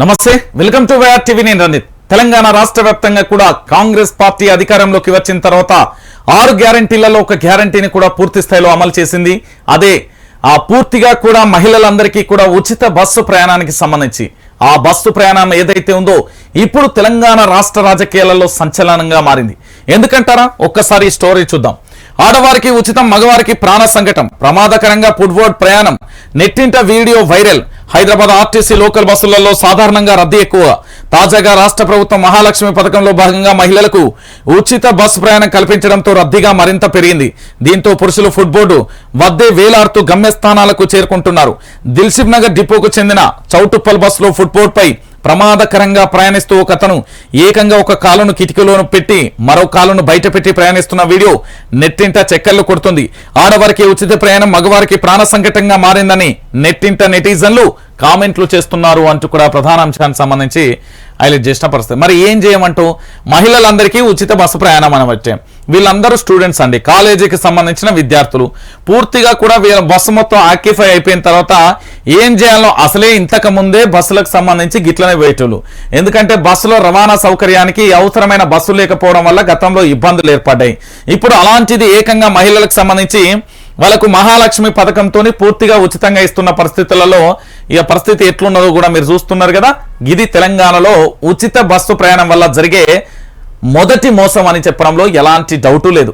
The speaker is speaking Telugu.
నమస్తే వెల్కమ్ టు వైఆర్ టీవీ నేను రంజిత్ తెలంగాణ రాష్ట్ర వ్యాప్తంగా కూడా కాంగ్రెస్ పార్టీ అధికారంలోకి వచ్చిన తర్వాత ఆరు గ్యారంటీలలో ఒక గ్యారంటీని కూడా పూర్తి స్థాయిలో అమలు చేసింది. అదే ఆ పూర్తిగా కూడా మహిళలందరికీ కూడా ఉచిత బస్సు ప్రయాణానికి సంబంధించి. ఆ బస్సు ప్రయాణం ఏదైతే ఉందో ఇప్పుడు తెలంగాణ రాష్ట్ర రాజకీయాలలో సంచలనంగా మారింది. ఎందుకంటారా? ఒక్కసారి స్టోరీ చూద్దాం. ఆడవారికి ఉచితం మగవారికి ప్రాణ సంకటం ప్రమాదకరంగా ఫుట్బోర్డ్ ప్రయాణం. నెట్టింట video viral. Hyderabad RTC local బస్సులలో సాధారణంగా రద్దీ ఎక్కువ. తాజాగా రాష్ట్ర ప్రభుత్వం మహాలక్ష్మి పథకంలో భాగంగా మహిళలకు ఉచిత బస్సు ప్రయాణం కల్పించడంతో రద్దీగా మరింత పెరిగింది. దీంతో పురుషులు ఫుట్బోర్డు వద్దే వేలాడుతూ గమ్యస్థానాలకు చేరుకుంటున్నారు. దిల్సిబ్ నగర్ డిపోకు చెందిన చౌటుప్పల్ బస్సులో ఫుట్బోర్డుపై ప్రమాదకరంగా ప్రయాణిస్తూ ఒక అతను ఏకంగా ఒక కాలును కిటికీలోను పెట్టి మరో కాలును బయట పెట్టి ప్రయాణిస్తున్న వీడియో నెట్టింట చెక్కర్లు కొడుతుంది. ఆడవారికి ఉచిత ప్రయాణం మగవారికి ప్రాణ సంకటంగా మారిందని నెట్టింట నెటిజన్లు కామెంట్లు చేస్తున్నారు అంటూ కూడా ప్రధాన అంశానికి సంబంధించి హైలైట్ చేసిన పరిస్థితి. మరి ఏం చేయమంటూ మహిళలందరికీ ఉచిత బస్సు ప్రయాణం అనవచ్చే వీళ్ళందరూ స్టూడెంట్స్ అండి. కాలేజీకి సంబంధించిన విద్యార్థులు. పూర్తిగా కూడా వీళ్ళ బస్సు మొత్తం ఆక్యుఫై అయిపోయిన తర్వాత ఏం చేయాలో అసలే ఇంతకు ముందే బస్సులకు సంబంధించి గిట్లనే వేయటోళ్ళు ఎందుకంటే బస్సులో రవాణా సౌకర్యానికి అవసరమైన బస్సులు లేకపోవడం వల్ల గతంలో ఇబ్బందులు ఏర్పడ్డాయి. ఇప్పుడు అలాంటిది ఏకంగా మహిళలకు సంబంధించి వాళ్ళకు మహాలక్ష్మి పథకంతో పూర్తిగా ఉచితంగా ఇస్తున్న పరిస్థితులలో ఇక పరిస్థితి ఎట్లున్నదో కూడా మీరు చూస్తున్నారు కదా. ఇది తెలంగాణలో ఉచిత బస్సు ప్రయాణం వల్ల జరిగే మొదటి మోసం అని చెప్పడంలో ఎలాంటి డౌటు లేదు.